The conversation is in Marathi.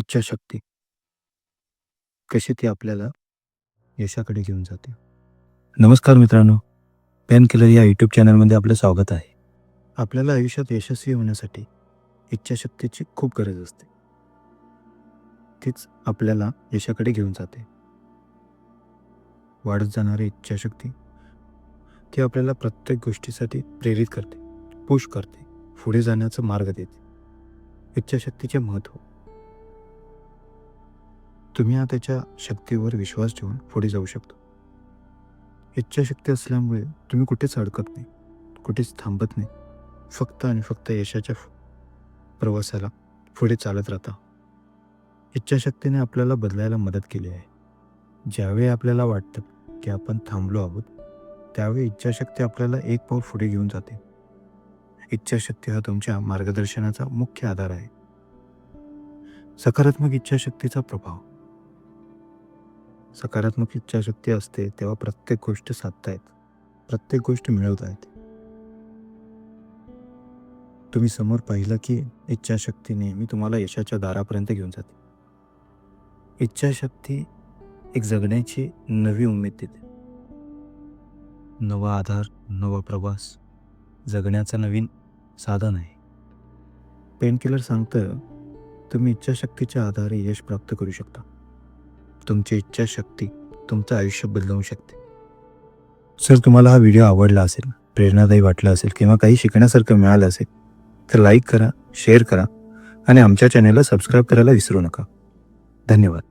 इच्छाशक्ती. कशी ती आपल्याला यशाकडे घेऊन जाते. नमस्कार मित्रांनो. पेन किलर या यूट्यूब चॅनलमध्ये आपलं स्वागत आहे. आपल्याला आयुष्यात यशस्वी होण्यासाठी इच्छाशक्तीची खूप गरज असते. तीच आपल्याला यशाकडे घेऊन जाते. वाढत जाणारी इच्छाशक्ती ती आपल्याला प्रत्येक गोष्टीसाठी प्रेरित करते पुश करते पुढे जाण्याचा मार्ग देते. इच्छाशक्तीचे महत्त्व तुम्ही हा त्याच्या शक्तीवर विश्वास ठेवून पुढे जाऊ शकता. इच्छाशक्ती असल्यामुळे तुम्ही कुठेच अडकत नाही कुठेच थांबत नाही. फक्त आणि फक्त यशाच्या प्रवासाला पुढे चालत राहता. इच्छाशक्तीने आपल्याला बदलायला मदत केली आहे. ज्यावेळी आपल्याला वाटतं की आपण थांबलो आहोत त्यावेळी इच्छाशक्ती आपल्याला एक पाऊल पुढे घेऊन जाते. इच्छाशक्ती हा तुमच्या मार्गदर्शनाचा मुख्य आधार आहे. सकारात्मक इच्छाशक्तीचा प्रभाव सकारात्मक इच्छाशक्ती असते तेव्हा प्रत्येक गोष्ट साधता येत. प्रत्येक गोष्ट मिळवता येते. तुम्ही समोर पाहिलं की इच्छाशक्ती नेहमी तुम्हाला यशाच्या दारापर्यंत घेऊन जाते. इच्छाशक्ती एक जगण्याची नवी उमेद देते. नवा आधार नवा प्रवास जगण्याचा नवीन साधन आहे. पेनकिलर सांगतं तुम्ही इच्छाशक्तीच्या आधारे यश प्राप्त करू शकता. तुमची इच्छाशक्ती तुमचं आयुष्य बदलवू शकते. सर तुम्हाला हा व्हिडिओ आवडला असेल प्रेरणादायी वाटला असेल किंवा काही शिकण्यासारखं मिळालं असेल तर लाईक करा शेअर करा आणि आमच्या चॅनेलला सबस्क्राईब करायला विसरू नका. धन्यवाद.